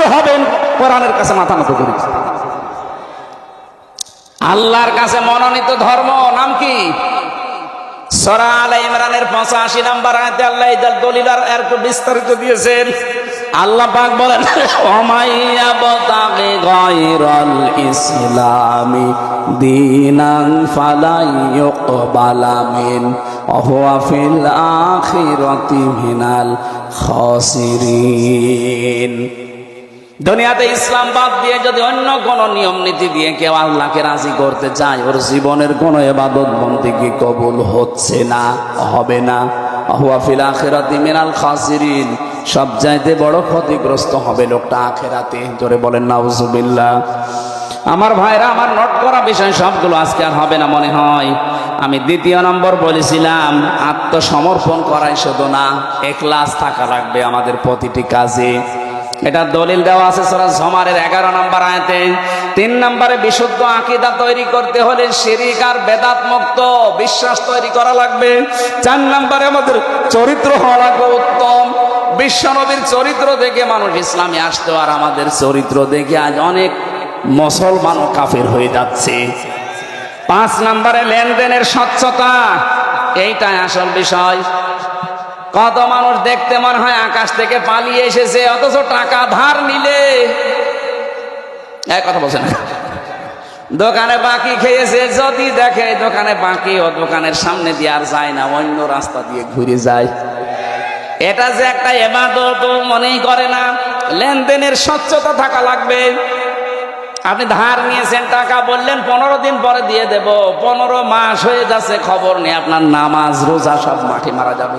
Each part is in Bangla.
তো হবেন, কোরআনের কাছে মাথা নত করি। আল্লাহর কাছে মনোনীত ধর্ম, নাম কি? সরা ইমরানের পঁচাশি নাম্বার আল্লাহ একটু বিস্তারিত দিয়েছেন আল্লাহ পাক বলেন ইসলামি ফালাই ইউকবালা মিন মিনাল দুনিয়াতে ইসলাম বাদ দিয়ে যদি অন্য কোন নিয়ম নীতি দিয়ে কেউ আল্লাহকে রাজি করতে চায়, ওর জীবনের কোন এবাদত বন্দিকে কবুল হচ্ছে না, হবে না? হুয়া ফিল আখিরাতি মিনাল খাসিরিন। সব চাইতে বড় ক্ষতিগ্রস্ত হবে লোকটা আখেরাতে। জোরে বলেন, নাউজুবিল্লাহ। আমার ভাইরা, আমার নোট করা বিষয় সবগুলো আজকে আর হবে না মনে হয়। আমি দ্বিতীয় নম্বর বলেছিলাম, আত্মসমর্পণ করাই শুধু না একলাস থাকা লাগবে আমাদের প্রতিটি কাজে। এটা দলিল দেওয়া আছে সূরা জমারের এগারো নম্বর আয়াতে। তিন নম্বরে, বিশুদ্ধ আকিদা তৈরি করতে হলে শিরিক আর বেদাত মুক্ত, বিশ্বাস তৈরি করা লাগবে। চার নম্বরে, আমাদের চরিত্র হওয়া লাগবে উত্তম। বিশ্বনবীর চরিত্র দেখে মানুষ ইসলামে আসতো আর আমাদের চরিত্র দেখে আজ অনেক মুসলমানও কাফের হয়ে যাচ্ছে। পাঁচ নম্বরে, লেনদেনের স্বচ্ছতা, এইটাই আসল বিষয়। কত মানুষ দেখতে মনে হয় আকাশ থেকে পালিয়ে এসেছে, অথচ টাকা ধার নিলে। এক কথা বলছেন দোকানে বাকি খেয়েছে, যদি দেখে দোকানে বাকি, ও দোকানের সামনে দিয়ে আর যায় না, অন্য রাস্তা দিয়ে ঘুরে যায়। এটা যে একটা এবাদত মনেই করে না। লেনদেনের স্বচ্ছতা থাকা লাগবে। আপনি ধার নিয়েছেন, টাকা বললেন, পনেরো দিন পরে দিয়ে দেব। পনেরো মাস হয়ে যাচ্ছে খবর নেই আপনার নামাজ, রোজা সব মাঠে মারা যাবে।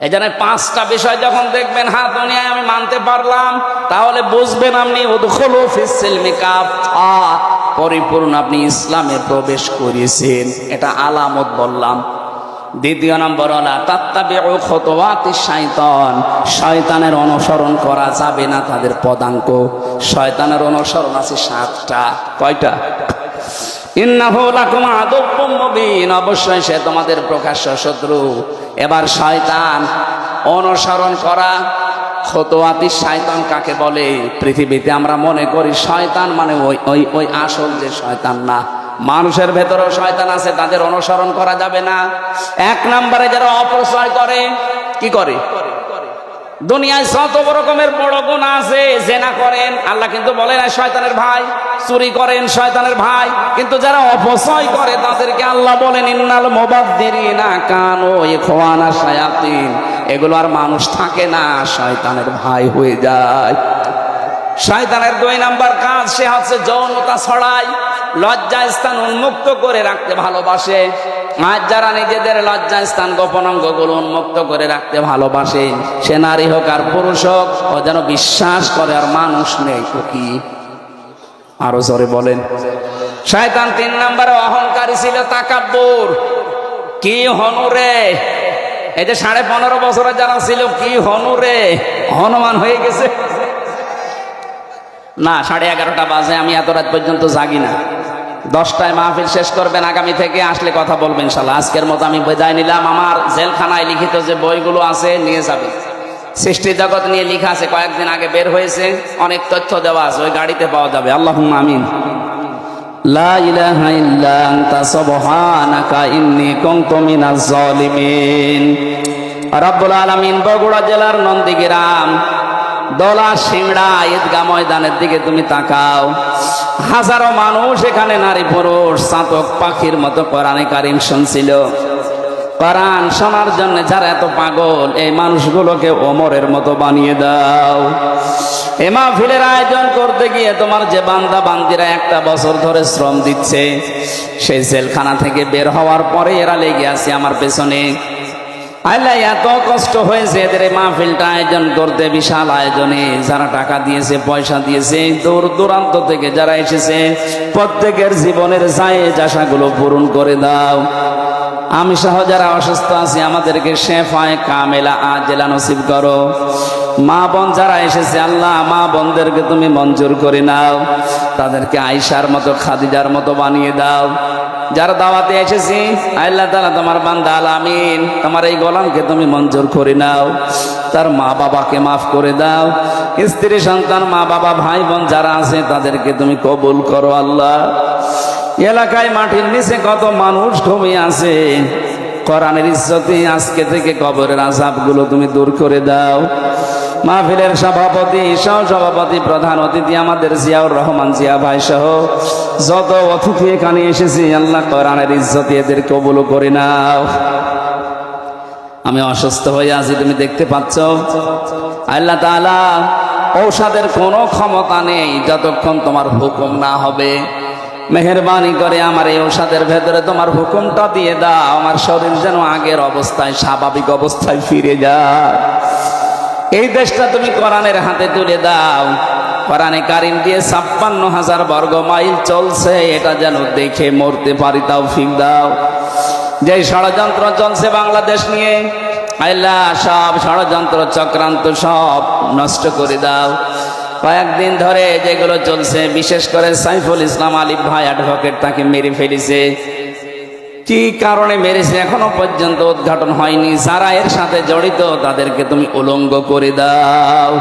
জন্য পাঁচটা বিষয় যখন দেখবেন হ্যাঁ দুনিয়ায় আমি মানতে পারলাম তাহলে বুঝবেন আপনি পরিপূর্ণ আপনি ইসলামে প্রবেশ করেছেন এটা আলামত বললাম। দ্বিতীয় নম্বর শাইতান শয়তানের অনুসরণ করা যাবে না তাদের পদাঙ্ক। শয়তানের অনুসরণ আছে সাতটা। কয়টা ইন্নাহু লাকুম আদুব্বুম মুবিন অবশ্যই সে তোমাদের প্রকাশ্য শত্রু। এবার শয়তান অনুসরণ করা খতোয়াতি শয়তান কাকে বলে? পৃথিবীতে আমরা মনে করি শয়তান মানে ওই ওই ওই আসল যে শয়তান না। মানুষের ভেতরেও শয়তান আছে, তাদের অনুসরণ করা যাবে না। এক নম্বরে যারা অপচয় করে, কি করে? দুনিয়ায় যত রকমের বড় গুণ আছে, জেনা করেন। আল্লাহ কিন্তু বলে না শয়তানের ভাই, চুরি করেন শয়তানের ভাই। কিন্তু যারা অপচয় করে, তাদেরকে আল্লাহ বলেন, ইন্নাল মোবাদ্দিরিনা কানো খোয়ানা শায়াতিন। এগুলো আর মানুষ থাকে না, শয়তানের ভাই হয়ে যায়। শয়তানের দুই নাম্বার কাজ, সে হচ্ছে যৌনতা ছড়াই লজ্জা স্থান উন্মুক্ত করে রাখতে ভালোবাসে। আজ যারা নিজেদের লজ্জা স্থান গোপন অঙ্গগুলো উন্মুক্ত করে রাখতে ভালোবাসে, সে নারী হোক আর পুরুষ হোক, ও যেন বিশ্বাস করে আর মানুষ নেই তো কি? আরও জোরে বলেন। শয়তান তিন নম্বরে অহংকারী ছিল তাকাব্বুর। কি হনুরে এই যে সাড়ে পনেরো বছরের যারা ছিল, কি হনুরে হনুমান হয়ে গেছে। না, সাড়ে এগারোটা বাজে, আমি এত রাত পর্যন্ত জাগি না। দশটায় মাহফিল শেষ করবেন, আগামী থেকে আসলে কথা বলবেন ইনশাল্লাহ আজকের মতো আমি বিদায় নিলাম। আমার জেলখানায় লিখিত যে বইগুলো আছে, নিয়ে যাবে। সৃষ্টি জগৎ নিয়ে লেখা আছে, কয়েকদিন আগে বের হয়েছে। অনেক তথ্য দেওয়া আছে, ওই গাড়িতে পাওয়া যাবে। আল্লাহ আমিন। লা ইলাহা ইল্লা আলামিন বগুড়া জেলার নন্দীগ্রাম। দলা সিংড়া ঈদগা ময়দানের দিকে তুমি তাকাও। হাজারো মানুষ এখানে নারী পুরুষ চাতক পাখির মতো কোরআনে কারিম শুনছিল। কোরআন শোনার জন্য যারা এত পাগল, এই মানুষগুলোকে ওমরের মতো বানিয়ে দাও। এ মাহফিলের আয়োজন করতে গিয়ে তোমার যে বান্দা বান্দিরা একটা বছর ধরে শ্রম দিচ্ছে, সেই জেলখানা থেকে বের হওয়ার পরে এরা লেগে আছে আমার পেছনে। আল্লাহ, এত কষ্ট হয়েছে এদের মাহফিলটা আয়োজন করতে, বিশাল আয়োজনে। যারা টাকা দিয়েছে, পয়সা দিয়েছে, দূর দূরান্ত থেকে যারা এসেছে, প্রত্যেকের জীবনের যায় আশাগুলো পূরণ করে দাও। আমি সহ যারা অসুস্থ আছি, আমাদেরকে শেফায় কামেলা আজেলা নসিব করো। মা বোন যারা এসেছে, আল্লাহ, মা বোনদেরকে তুমি মঞ্জুর করে নাও। তাদেরকে আইসার মতো, খাদিজার মতো বানিয়ে দাও। যারা দাওয়াতে এসেছি, আল্লাহ তালা তোমার বান্দা আলামিন, তোমার এই গোলামকে তুমি মঞ্জুর করে নাও, তার মা বাবাকে মাফ করে দাও, স্ত্রী, সন্তান মা বাবা ভাই বোন যারা আছে, তাদেরকে তুমি কবুল করো আল্লাহ। এলাকায় মাটির নিচে কত মানুষ ঘুমিয়ে আছে, কোরআনের ইজ্জতে আজকে থেকে কবরের আজাবগুলো তুমি দূর করে দাও। মাহফিলের সভাপতি সহ সভাপতি প্রধান অতিথি আমাদের জিয়াউর রহমান জিয়া ভাই সহ যত অতিথি এখানে এসেছি, আল্লাহ কোরআনের ইজ্জতে এদের কবুল করে নাও। আমি অসুস্থ হয়ে আছি, তুমি দেখতে পাচ্ছ। আল্লাহ তাআলা ঔষধের কোনো ক্ষমতা নেই যতক্ষণ তোমার হুকুম না হবে। মেহরবানি করে আমার এই ঔষধের ভেতরে তোমার হুকুমটা দিয়ে দাও, আমার শরীর যেন আগের অবস্থায়, স্বাভাবিক অবস্থায় ফিরে যায়। এই দেশটা তুমি কোরআনের হাতে তুলে দাও। কোরআনে কারিম দিয়ে ছাপ্পান্ন হাজার বর্গ মাইল চলছে, এটা যেন দেখে মরতে পারি তাও ফিক দাও। যে ষড়যন্ত্র চলছে বাংলাদেশ নিয়ে, আল্লাহ সব ষড়যন্ত্র চক্রান্ত সব নষ্ট করে দাও। কয়েকদিন ধরে যেগুলো চলছে, বিশেষ করে সাইফুল ইসলাম আলিফ ভাই অ্যাডভোকেট তাকে মেরে ফেলেছে। কি কারণে মেরেছে এখনও পর্যন্ত উদ্ঘাটন হয়নি? যারা এর সাথে জড়িত, তাদেরকে তুমি উলঙ্গ করে দাও।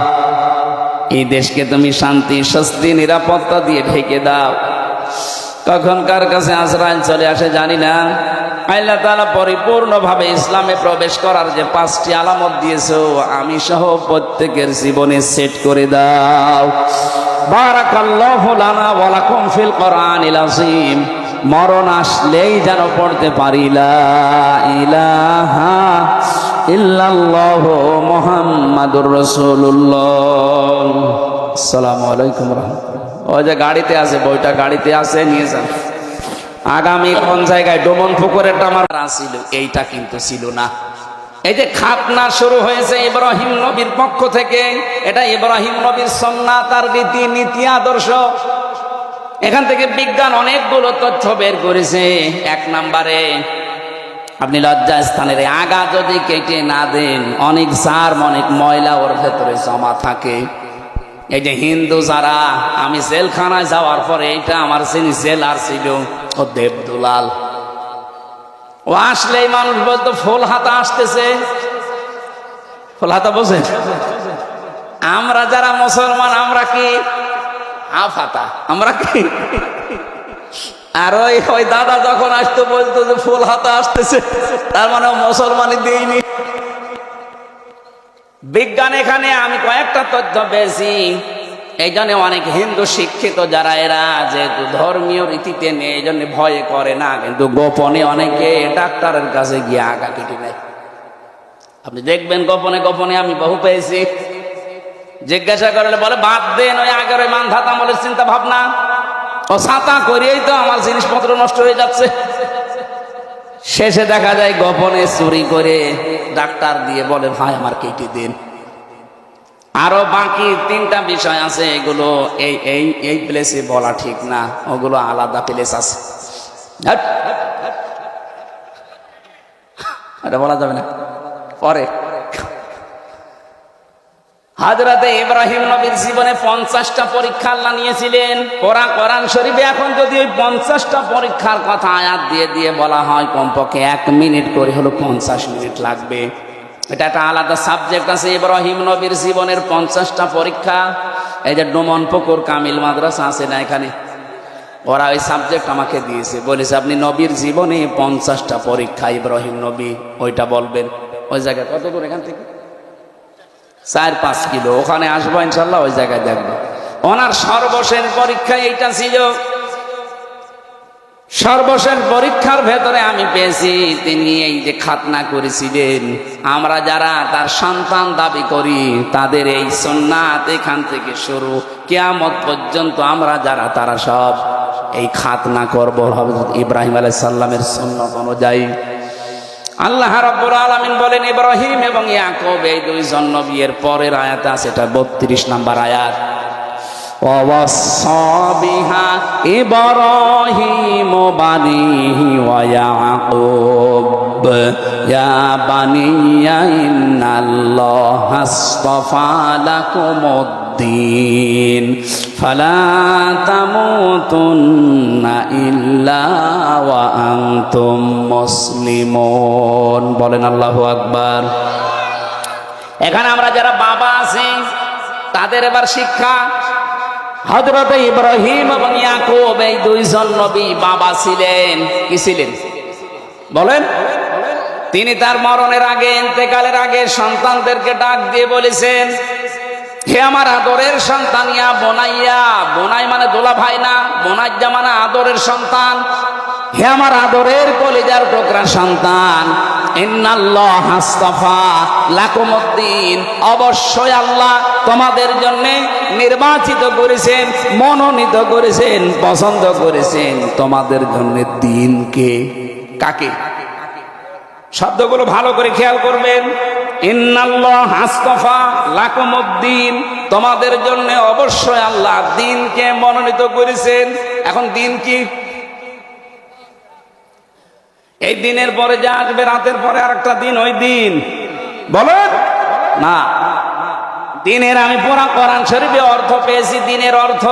এই দেশকে তুমি শান্তি, স্বস্তি, নিরাপত্তা দিয়ে ঢেকে দাও। কখন কার কাছে আজরাইল চলে আসে, জানি না। আল্লাহ তাআলা পরিপূর্ণভাবে ইসলামে প্রবেশ করার যে পাঁচটি আলামত দিয়েছ, আমি সহ প্রত্যেকের জীবনে সেট করে দাও। বারাকাল্লাহু লানা ওয়া লাকুম ফিল কোরআনিল আযীম। মরণ আসলেই যেন পড়তে পারি, লা ইলাহা ইল্লাল্লাহ মুহাম্মাদুর রাসূলুল্লাহ। আসসালামু আলাইকুম রাহমাতুল্লাহ। ওই যে গাড়িতে আছে, বইটা গাড়িতে আছে, নিয়ে যান। আগামী কোন জায়গায় ডোমন পুকুরেরটা আমার ছিল, এইটা কিন্তু ছিল না। এই যে খাতনা শুরু হয়েছে ইব্রাহিম নবীর পক্ষ থেকে, এটা ইব্রাহিম নবীর সন্না তার রীতি নীতি আদর্শ। এখান থেকে বিজ্ঞান অনেকগুলো তথ্য বের করেছে। এক নাম্বারে, আপনি লজ্জা স্থানের আগা যদি কেটে না দেন, অনেক সার্ম অনেক ময়লা ওর ভেতরে জমা থাকে। এই যে হিন্দু যারা, আমি জেলখানায় যাওয়ার পরে এইটা আমার চিনি জেলার ছিল, ও দেব দুলাল ও আসলেই মানুষ বলতো, ফুল হাতা আসতেছে। ফুল হাতা বোঝেন? আমরা যারা মুসলমান, আমরা কি আফাতা। আমরা কি? আর ওই দাদা যখন আসতো বলতো যে ফুল হাতা আসতেছে, তার মানে মুসলমানই দিইনি। বিজ্ঞান এখানে আমি কয়েকটা তথ্য পেয়েছি। এই জন্য অনেক হিন্দু শিক্ষিত যারা, এরা যেহেতু ধর্মীয় রীতিতে নেই এই জন্য ভয়ে করে না, কিন্তু গোপনে অনেকে ডাক্তারের কাছে গিয়ে আগা কেটে নেয়। আপনি দেখবেন গোপনে গোপনে আমি বহু পেয়েছি। জিজ্ঞাসা করলে বলে, বাদ দেন, ওই আগের ওই মানধাত আমলের চিন্তা ভাবনা ও ছাতা করিয়েই তো আমার জিনিসপত্র নষ্ট হয়ে যাচ্ছে। শেষে দেখা যায় গোপনে চুরি করে ডাক্তার দিয়ে বলে, ভাই, আমার কেটে দিন। আরও বাকি তিনটা বিষয় আছে, এগুলো এই এই এই প্লেসে বলা ঠিক না। ওগুলো আলাদা প্লেস আছে। হাট। এটা বলা যাবে না। পরে। হাজরাতে ইব্রাহিম নবীর জীবনে পঞ্চাশটা পরীক্ষা আল্লাহ নিয়েছিলেন। কোরআন কোরআন শরীফে এখন যদি ওই পঞ্চাশটা পরীক্ষার কথা আয়াত দিয়ে দিয়ে বলা হয়, কমপক্ষে এক মিনিট করে হলো পঞ্চাশ মিনিট লাগবে। এটা একটা আলাদা সাবজেক্ট আছে। ইব্রাহিম নবীর জীবনের পঞ্চাশটা পরীক্ষা। এই যে ডোমন পুকুর, কামিল মাদ্রাসা আছে না এখানে? ওরা ওই সাবজেক্ট আমাকে দিয়েছে। বলেছে, আপনি নবীর জীবনে পঞ্চাশটা পরীক্ষা, ইব্রাহিম নবী, ওইটা বলবেন। ওই জায়গায় কত করে এখান থেকে? চার, পাঁচ কিলো। ওখানে আসব ইনশাল্লাহ, ওই জায়গায় দেখব। ওনার সর্বশেষ পরীক্ষা এইটা ছিল। সর্বশেষ পরীক্ষার ভেতরে আমি পেয়েছি, তিনি এই যে খাতনা করেছিলেন। আমরা যারা তার সন্তান দাবি করি, তাদের এই সন্ন্যাত এখান থেকে শুরু। কেয়ামত পর্যন্ত আমরা যারা, তারা সব এই খাতনা করব। ইব্রাহিম আলাইহিস সাল্লামের সন্ন্যত অনুযায়ী। আল্লাহ রাব্বুল আলামিন বলেন, ইব্রাহিম এবং ইয়াকুব, এই দুইজন নবীর পরের আয়াত আছে, এটা 32 নাম্বার আয়াত। ওয়াসাবিহা ইব্রাহিম বানিহি ইয়াকুব। বানিয়া الدين فلا تموتن إلا وأنتم مسلمون বলেন আল্লাহু আকবার এখানে আমরা যারা বাবা আছি তাদের এবার শিক্ষা হজরত ইব্রাহিম এবং ইয়াকুব এই দুইজন নবী বাবা ছিলেন কি ছিলেন বলেন তিনি তার মরণের আগে ইন্তেকালের আগে সন্তানদেরকে ডাক দিয়ে বলেছেন হে আমার আদরের সন্তান ইয়া বোনাইয়া, বোনাই মানে দোলা ভাই না বোনাইয়া মানে আদরের সন্তান। হে আমার আদরের কলিজার টোকরা সন্তান। অবশ্যই আল্লাহ তোমাদের জন্য নির্বাচিত করেছেন, মনোনীত করেছেন, পছন্দ করেছেন। তোমাদের জন্য দিনকে কাকে? শব্দগুলো ভালো করে খেয়াল করবেন। তোমাদের জন্য অবশ্যই আল্লাহ দিনকে মনোনীত করেছেন। এখন দিন কি? এই দিনের পরে যা আসবে, রাতের পরে আর একটা দিন, ওই দিন। বলেন? না। দিনের আমি পুরা কোরআন শরীফে অর্থ পেয়েছি, দিনের অর্থ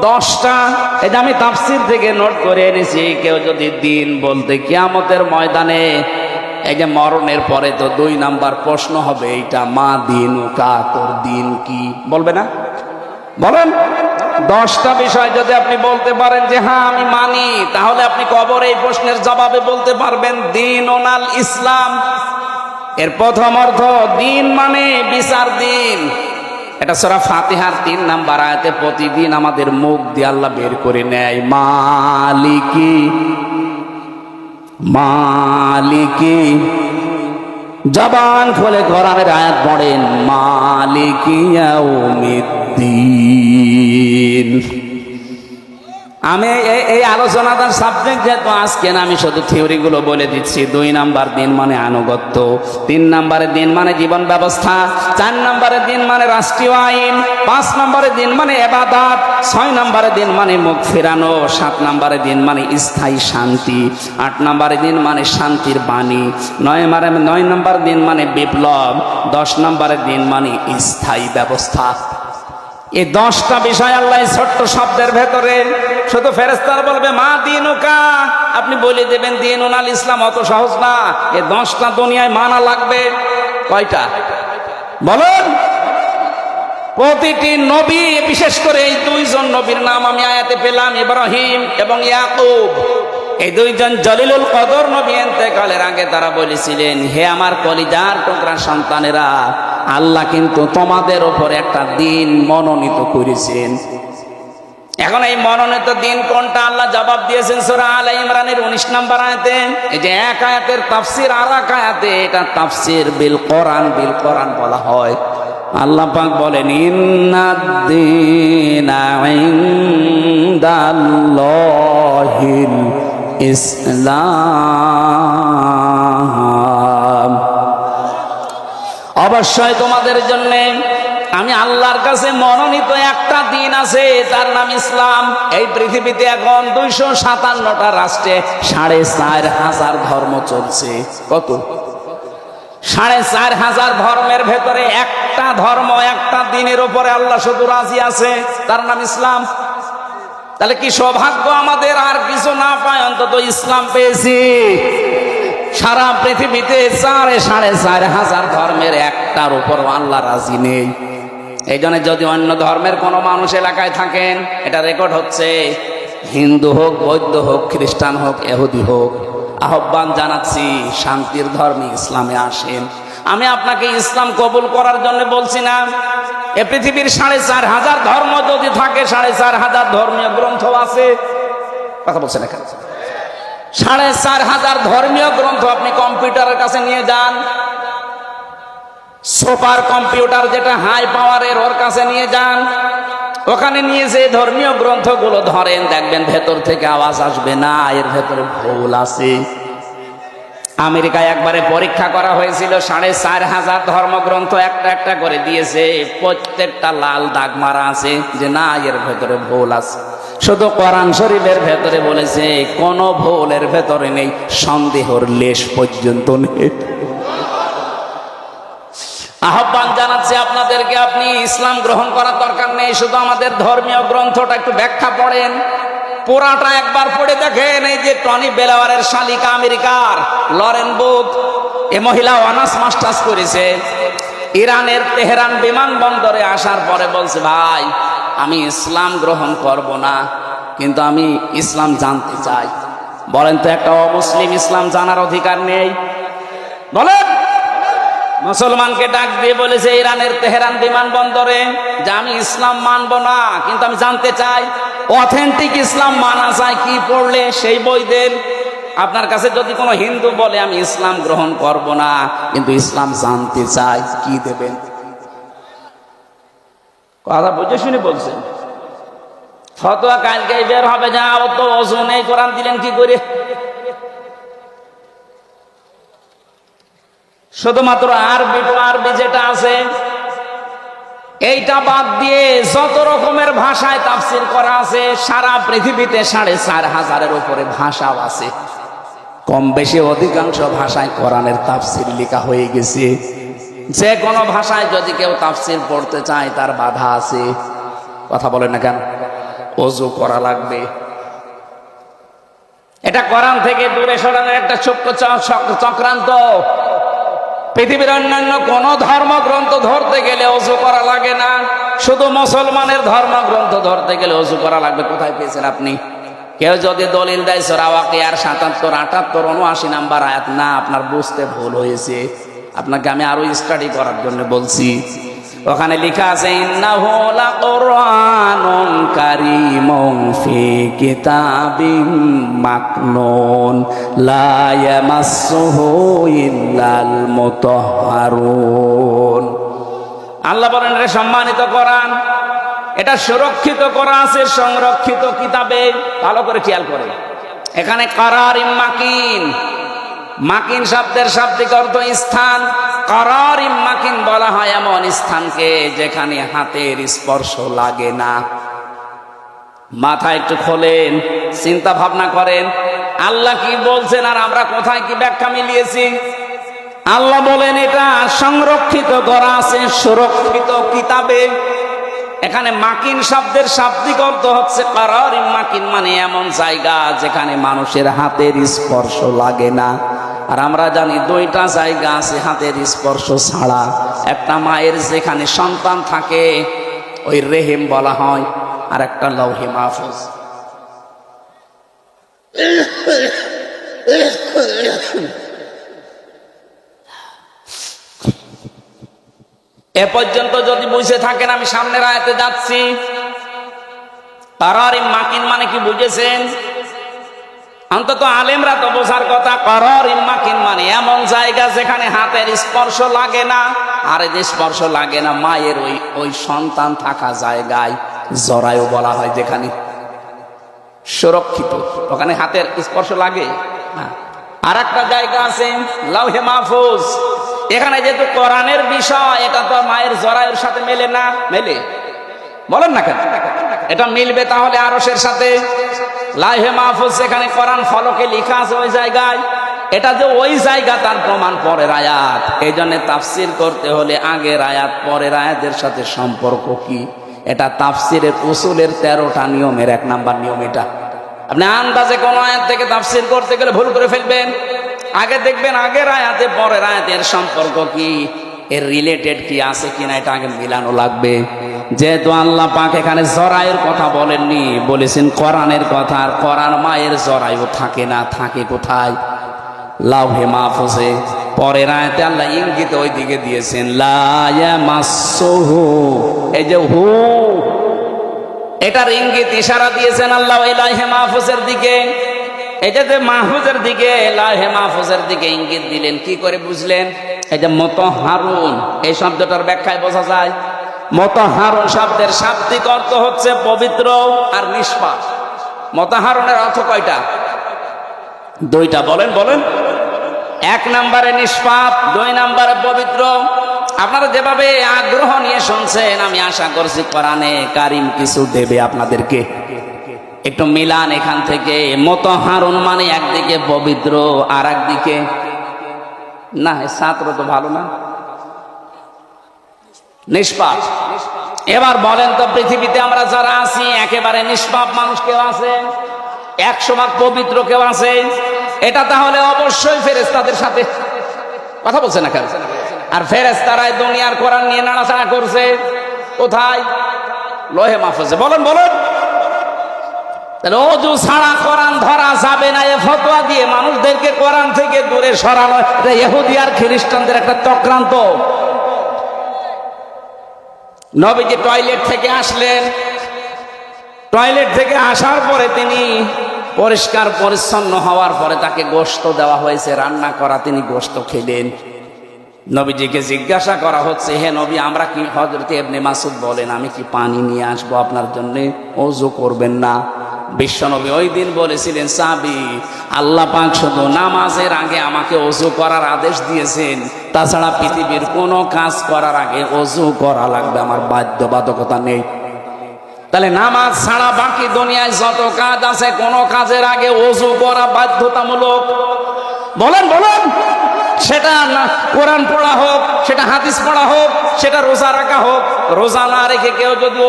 দশটা। এটা আমি তাফসির থেকে নোট করে এনেছি, কেউ যদি দিন বলতে কিয়ামতের ময়দানে এই যে মরণের পরে তো দুই নাম্বার প্রশ্ন হবে, এইটা মা দিন কা, তোর দিন কি? বলবে না? বলেন। দশটা বিষয় যদি আপনি বলতে পারেন যে হ্যাঁ আমি মানি তাহলে আপনি কবর এই প্রশ্নের জবাবে বলতে পারবেন, দিন ওনাল ইসলাম এর প্রথম অর্থ, দিন মানে বিচার দিন। এটা সরা ফাতেহার তিন নাম্বার আয়াতে প্রতিদিন আমাদের মুখ দিয়ে আল্লাহ বের করে নেয়, মালিকি মালিকি। জবান খোলে কোরআনের আয়াত পড়েন মালিকিয়া ইয়াউমিদ্দিন। আমি এই আলোচনাটার সাবজেক্ট যেহেতু আজকে আমি শুধু থিওরিগুলো বলে দিচ্ছি। দুই নাম্বার দিন মানে আনুগত্য, তিন নাম্বারে দিন মানে জীবন ব্যবস্থা, চার নাম্বারে দিন মানে রাষ্ট্রীয় আইন, পাঁচ নম্বরে দিন মানে এবাদাত, ছয় নম্বরে দিন মানে মুখ ফেরানো, সাত নম্বরে দিন মানে স্থায়ী শান্তি, আট নম্বরে দিন মানে শান্তির বাণী, নয় মানে নয় নম্বর দিন মানে বিপ্লব, দশ নম্বরে দিন মানে স্থায়ী ব্যবস্থা। এই দশটা বিষয় আল্লাহ ছোট্ট শব্দের ভেতরে শুধু ফেরেস্তার বলবে, মা দিন আপনি বলে দেবেন দিন আল ইসলাম অত সহজ না। এই দশটা দুনিয়ায় মানা লাগবে। কয়টা? বলুন। প্রতিটি নবী, বিশেষ করে এই দুইজন নবীর নাম আমি আয়াতে পেলাম, ইব্রাহিম এবং ইয়াকুব। এই দুইজন জলিলুল কদর নবী এতেকালের আগে তারা বলেছিলেন, হে আমার কলিজার টুকরা সন্তানেরা আল্লাহ কিন্তু তোমাদের ওপর একটা দিন মনোনীত করেছেন। এখন এই মনোনীত দিন কোনটা আল্লাহ জবাব দিয়েছেন সোরা আল ইমরানের উনিশ নম্বর আয়াতে? এই যে এক আয়াতের তাফসির আর এক আয়াতে এটা তাফসির বিল কোরআন বিল কোরআন বলা হয়। আল্লাহ পাক বলেন ইন্নাদ্দিনা ইসলাম। অবশ্যই তোমাদের জন্য আমি আল্লাহর কাছে মনোনীত একটা দিন আছে, তার নাম ইসলাম। এই পৃথিবীতে এখন দুইশো সাতান্নটা রাষ্ট্রে সাড়ে চার হাজার ধর্ম চলছে। কত? সাড়ে চার হাজার ধর্মের ভেতরে একটা ধর্ম, একটা দিনের উপরে আল্লাহ শুধু রাজি আছে। তার নাম ইসলাম। তাহলে কি সৌভাগ্য আমাদের আর কিছু না পায়? অন্তত ইসলাম পেয়েছি। সারা পৃথিবীতে চারে সাড়ে চার হাজার ধর্মের একটার উপর আল্লাহ রাজি নেই। এই জন্য যদি অন্য ধর্মের কোনো মানুষ এলাকায় থাকেন, এটা রেকর্ড হচ্ছে, হিন্দু হোক, বৌদ্ধ হোক, খ্রিস্টান হোক এহুদি হোক, আহ্বান জানাচ্ছি, শান্তির ধর্মে ইসলামে আসেন। আমি আপনাকে ইসলাম কবুল করার জন্য বলছি না, এ পৃথিবীর সাড়ে চার হাজার ধর্ম যদি থাকে, সাড়ে চার হাজার ধর্মীয় গ্রন্থ আছে। কথা বলছেন এখানে? সাড়ে চার হাজার ধর্মীয় গ্রন্থ আপনি কম্পিউটারের কাছে নিয়ে যান। সুপার কম্পিউটার যেটা হাই পাওয়ারের ওর কাছে নিয়ে যান। ওখানে নিয়ে যে ধর্মীয় গ্রন্থগুলো ধরেন, দেখবেন ভেতর থেকে আওয়াজ আসবে না, এর ভেতরে ভুল আছে। আমেরিকায় একবারে পরীক্ষা করা হয়েছিল, সাড়ে চার হাজার ধর্মগ্রন্থ একটা একটা করে দিয়েছে, প্রত্যেকটা লাল দাগ মারা আছে, যে না, এর ভেতরে ভুল আছে। শুধু কোরআন শরীফের ভেতরে বলেছে, কোনো ভুলের ভেতরে নেই, সন্দেহর লেশ পর্যন্ত নেই। আহ্বান জানাচ্ছি আপনাদেরকে, আপনি ইসলাম গ্রহণ করার দরকার নেই, শুধু আমাদের ধর্মীয় গ্রন্থটা একটু ব্যাখ্যা পড়েন। পুরাটা একবার পড়ে দেখেন, এই যে টনি বেলাওয়ারের শালিকা আমেরিকার, লরেন বুথ এ মহিলা অনার্স মাস্টার্স করেছে। ইরানের তেহরান বিমানবন্দরে আসার পরে বলছে, ভাই, আমি ইসলাম গ্রহণ করব না, কিন্তু আমি ইসলাম জানতে চাই। বলেন তো, একটা অমুসলিম ইসলাম জানার অধিকার নেই? বলেন মুসলমানকে ডাক দিয়ে বলেছে, ইরানের তেহরান বিমানবন্দরে যে আমি ইসলাম মানব না, কিন্তু আমি জানতে চাই, অথেন্টিক ইসলাম মানা যায় কি পড়লে সেই বই দেন আপনার কাছে যদি কোনো হিন্দু বলে, আমি ইসলাম গ্রহণ করব না, কিন্তু ইসলাম জানতে চাই, কি দেবেন? কথা বুঝে শুনে বলছেন। ফতোয়া কালকে বের হবে যা ও তো ওজন এই কোরআন দিলেন কি করে? শুধুমাত্র আরবি টু আরবি যেটা আছে, এইটা বাদ দিয়ে যত রকমের ভাষায় তাফসির করা আছে, সারা পৃথিবীতে সাড়ে চার হাজারের উপরে ভাষাও আছে। কম বেশি অধিকাংশ ভাষায় কোরআনের তাফসির লেখা হয়ে গেছে। যে কোনো ভাষায় যদি কেউ তাফসির পড়তে চায়, তার বাধা আছে। কথা বলে না কেন? অজু করা লাগবে। এটা কোরআন থেকে দূরে সরানোর একটা চক্রান্ত। পৃথিবীর অন্যান্য কোন ধর্মগ্রন্থ ধরতে গেলে অজু করা লাগে না। শুধু মুসলমানের ধর্মগ্রন্থ ধরতে গেলে অজু করা লাগবে। কোথায় পেয়েছেন আপনি? কেউ যদি দলিল দেয় সরাওয়াকে আর সাতাত্তর, আটাত্তর, উনআশি নাম্বার আয়াত, না, আপনার বুঝতে ভুল হয়েছে। আপনাকে আমি আরও স্টাডি করার জন্য বলছি। ওখানে লেখা আছে ইল্লাল আল্লাহ বলেন, এটা সম্মানিত কোরআন। এটা সুরক্ষিত করা আছে, সংরক্ষিত কিতাবে। ভালো করে খেয়াল করে। এখানে কারার মাকিন। মাকিন শব্দের শাব্দিক অর্থ স্থান। করার মাকিন বলা হয় এমন স্থানকে যেখানে হাতের স্পর্শ লাগে না। মাথা একটু খোলেন, চিন্তা ভাবনা করেন, আল্লাহ কি বলছেন আর আমরা কোথায় কি ব্যাখ্যা মিলিয়েছি? আল্লাহ বলেন এটা সংরক্ষিত করা আছে, সুরক্ষিত কিতাবে। এখানে মাকিন শব্দের শাব্দিক অর্থ হচ্ছে কারার মাকিন মানে এমন জায়গা যেখানে মানুষের হাতের স্পর্শ লাগে না। আর আমরা জানি দুইটা জায়গা আছে হাতের স্পর্শ ছাড়া। একটা মায়ের যেখানে সন্তান থাকে, ওই রেহেম বলা হয়, আর একটা লৌহে মাহফুজ। এ পর্যন্ত যদি বুঝে থাকেন, আমি সামনের আয়াতে যাচ্ছি। কারার মাকিন মানে কি বুঝেছেন? অন্তত আলেমরা তো বোঝার কথা, করার ইম্মাকিন মানে এমন জায়গা যেখানে হাতের স্পর্শ লাগে না, আর স্পর্শ লাগে না, মায়ের ওই ওই সন্তান থাকা জায়গায়, জরায়ু বলা হয় যেখানে। সুরক্ষিত, ওখানে হাতের স্পর্শ লাগে। আর একটা জায়গা আছে, লাউহে মাহফুজ। এখানে যেহেতু কোরআনের বিষয়, এটা তো মায়ের জরায়ুর সাথে মেলে না, মেলে। বলেন না কেন? এটা মিলবে তাহলে আরসের সাথে। লাইহে মাহফুজ, সেখানে কোরআন ফলকে লেখা আছে ওই জায়গায়। এটা যে ওই জায়গা, তার প্রমাণ পরের আয়াত। এই জন্য তাফসির করতে হলে আগের আয়াত, পরের আয়াতের সাথে সম্পর্ক কি? এটা তাফসিরের উসুলের তেরোটা নিয়মের এক নাম্বার নিয়ম এটা। আপনি আন্দাজে কোন আয়াত থেকে তাফসির করতে গেলে ভুল করে ফেলবেন। আগে দেখবেন আগের আয়াতে পরের আয়াতের সম্পর্ক কি? এর রিলেটেড কি আছে কিনা এটা আগে মিলানো লাগবে। যেহেতু আল্লাহ পাক এখানে জরায়ের কথা বলেননি, বলেছেন কোরআনের কথা, আর কোরআন মায়ের জরায়ু থাকে না, থাকে কোথায়? লাউহে মাহফুজে। পরের আয়াতে আল্লাহ ইঙ্গিত ওই দিকে দিয়েছেন এই যে হু, এটার ইঙ্গিত ইশারা দিয়েছেন আল্লাহ মাহফুজের দিকে। এটা যে মাহফুজের দিকে, লাহে মাহফুজের দিকে ইঙ্গিত দিলেন, কি করে বুঝলেন? যে মত হারুন, এই শব্দটার ব্যাখ্যায় বোঝা যায়। মত হারুন শব্দের শাব্দিক অর্থ হচ্ছে পবিত্র আর নিষ্পাপ। মতাহারণের অর্থ কয়টা? দুইটা, বলেন বলেন। এক নম্বরে নিষ্পাপ, দুই নম্বরে পবিত্র। আপনারা যেভাবে আগ্রহ নিয়ে শুনছেন, আমি আশা করছি কোরআনে কারিম কিছু দেবে আপনাদেরকে। একটু মিলান এখান থেকে। মত হারুন মানে একদিকে পবিত্র আর একদিকে না, এ ছাত্র তো ভালো না। নিষ্পাপ। এবার বলেন তো, পৃথিবীতে আমরা যারা আছি, একেবারে নিষ্পাপ মানুষ কেউ আছে? একশো ভাগ পবিত্র কেউ আছে? এটা তাহলে অবশ্যই ফেরেস্তাদের সাথে কথা বলছে না কেন? আর ফেরেস্তারাই দুনিয়ার কোরআন নিয়ে নাড়াচাড়া করছে। কোথায়? লোহে মাহফুজে। বলেন বলেন। তাহলে ছাড়া কোরআন ধরা যাবে না, এ ফতোয়া দিয়ে মানুষদেরকে কোরআন থেকে দূরে সরানো। এটা ইহুদি আর খ্রিস্টানদের একটা চক্রান্ত। নবীজি টয়লেট থেকে আসলেন। টয়লেট থেকে আসার পরে তিনি পরিষ্কার, পরিচ্ছন্ন হওয়ার পরে তাকে গোশত দেওয়া হয়েছে, রান্না করা তিনি গোশত খেলেন। নবীজিকে জিজ্ঞাসা করা হচ্ছে, হে নবী, আমরা কি হজরত এবনে মাসুদ বলেন, আমি কি পানি নিয়ে আসব আপনার জন্য? অজু করবেন না। বিশ্বনবী ওই দিন বলেছিলেন সাবি আল্লাহ পাক শুধু নামাজের আগে আমাকে অজু করার আদেশ দিয়েছেন। তাছাড়া পৃথিবীর কোনো কাজ করার আগে অজু করা লাগবে, আমার বাধ্যবাধকতা নেই। তাহলে নামাজ ছাড়া বাকি দুনিয়ায় যত কাজ আছে, কোন কাজের আগে অজু করা বাধ্যতামূলক। বলেন বলেন। সেটা না, কোরআন পড়া হোক, সেটা হাদিস পড়া হোক, সেটা রোজা রাখা হোক, রোজা না রেখে কেউ যদি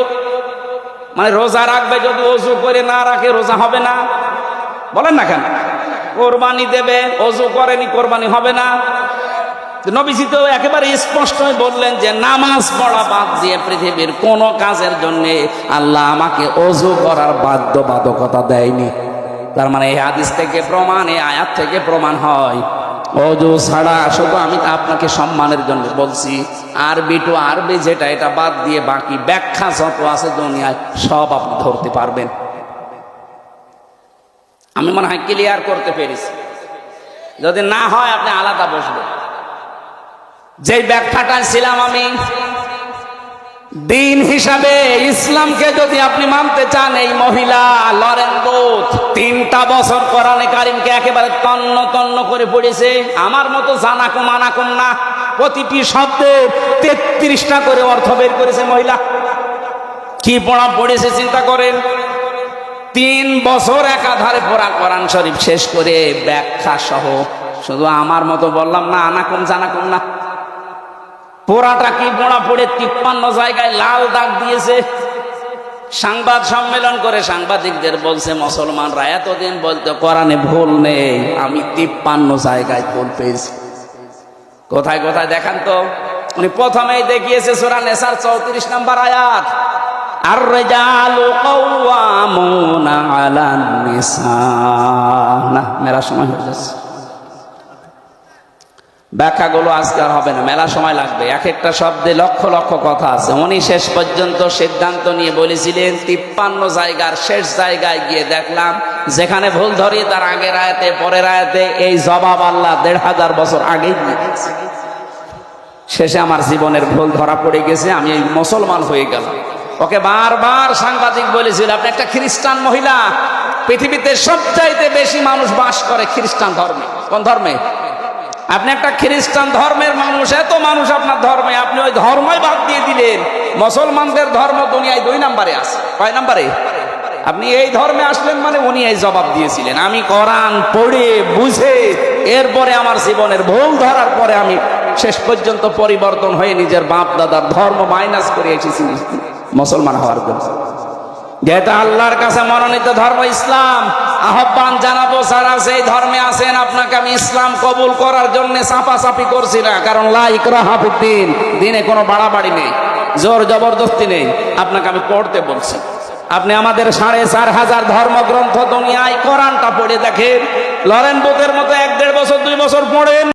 মানে রোজা রাখবে, যদি অজু করে না রাখে, রোজা হবে না। বলেন না কেন? কোরবানি দেবে, অজু করেনি, কোরবানি হবে না। নবীজি তো একেবারে স্পষ্টই বললেন যে, নামাজ পড়া বাদ দিয়ে পৃথিবীর কোনো কাজের জন্য আল্লাহ আমাকে অজু করার বাধ্যবাধকতা দেয়নি। তার মানে এই হাদিস থেকে প্রমাণ, এই আয়াত থেকে প্রমাণ হয়। অজু ছাড়া শুধু আমি আপনাকে সম্মানের জন্য বলছি, আরবি টু আরবি যেটা, এটা বাদ দিয়ে বাকি ব্যাখ্যা যত আছে দুনিয়ায় সব আপনি ধরতে পারবেন। আমি মনে হয় ক্লিয়ার করতে পেরেছি। যদি না হয় আপনি আলাদা বসবেন। যে ব্যাখ্যাটা ছিলাম আমি, দিন হিসাবে ইসলামকে যদি আপনি মানতে চান, এই মহিলা লরেন বোথ তিনটা বছর কোরআনে কারিমকে একেবারে তন্ন তন্ন করে পড়েছে। আমার মতো জানাকুম আনাকুম না। প্রতিটি শব্দে তেত্রিশটা করে অর্থ বের করেছে মহিলা। কি পড়া পড়েছে চিন্তা করেন। তিন বছর একাধারে পড়া কোরআন শরীফ শেষ করে ব্যাখ্যা সহ। শুধু আমার মতো বললাম না, আনাকুম জানাকুম না। পোড়াটা কি পোড়া পড়ে তিপ্পান্ন জায়গায় লাল দাগ দিয়েছে। সাংবাদ সম্মেলন করে সাংবাদিকদের বলছে, মুসলমানরা এতদিন বলতে, কোরআনে ভুল নেই, আমি তিপ্পান্ন জায়গায় ভুল পেয়েছি। কোথায় কোথায় দেখান তো। উনি প্রথমেই দেখিয়েছে সুরা নেসার চৌত্রিশ নম্বর আয়াত আর আলান মেলা সময় হয়ে যাচ্ছে। ব্যাখ্যাগুলো আজকে আর হবে না, মেলা সময় লাগবে। এক একটা শব্দে লক্ষ লক্ষ কথা আছে। উনি শেষ পর্যন্ত সিদ্ধান্ত নিয়ে বলেছিলেন, তিপ্পান্ন জায়গার শেষ জায়গায় গিয়ে দেখলাম, যেখানে ভুল ধরি তার আগের আয়াতে, পরের আয়াতে এই জবাব আল্লাহ দেড় হাজার বছর দিয়েছে। শেষে আমার জীবনের ভুল ধরা পড়ে গেছে, আমি এই মুসলমান হয়ে গেলাম। ওকে বারবার সাংবাদিক বলেছিল, আপনি একটা খ্রিস্টান মহিলা, পৃথিবীতে সবচাইতে বেশি মানুষ বাস করে খ্রিস্টান ধর্মে, কোন ধর্মে? আপনি একটা খ্রিস্টান ধর্মের মানুষ, এত মানুষ আপনার ধর্মে, আপনি ওই ধর্মই বাদ দিয়ে দিলেন। মুসলমানদের ধর্ম দুনিয়ায় দুই নাম্বারে আছে। কয় নাম্বারে? আপনি এই ধর্মে আসলেন মানে উনি এই জবাব দিয়েছিলেন। আমি কোরআন পড়ে, বুঝে, এরপরে আমার জীবনের ভুল ধরার পরে আমি শেষ পর্যন্ত পরিবর্তন হয়ে নিজের বাপ দাদার ধর্ম মাইনাস করে এসেছি মুসলমান হওয়ার জন্য। যেটা আল্লাহর কাছে মনোনীত ধর্ম ইসলাম, আহ্বান জানাব সারা সেই ধর্মে আছেন, আপনাকে আমি ইসলাম কবুল করার জন্য চাপাচাপি করছি না। কারণ লাইকরা হাফিদ্দিন দিনে কোনো বাড়াবাড়ি নেই, জোর জবরদস্তি নেই। আপনাকে আমি পড়তে বলছি। আপনি আমাদের সাড়ে চার হাজার ধর্মগ্রন্থ দুনিয়ায় কোরআনটা পড়ে দেখেন। লরেন বুকের মতো এক দেড় বছর, দুই বছর পড়েন।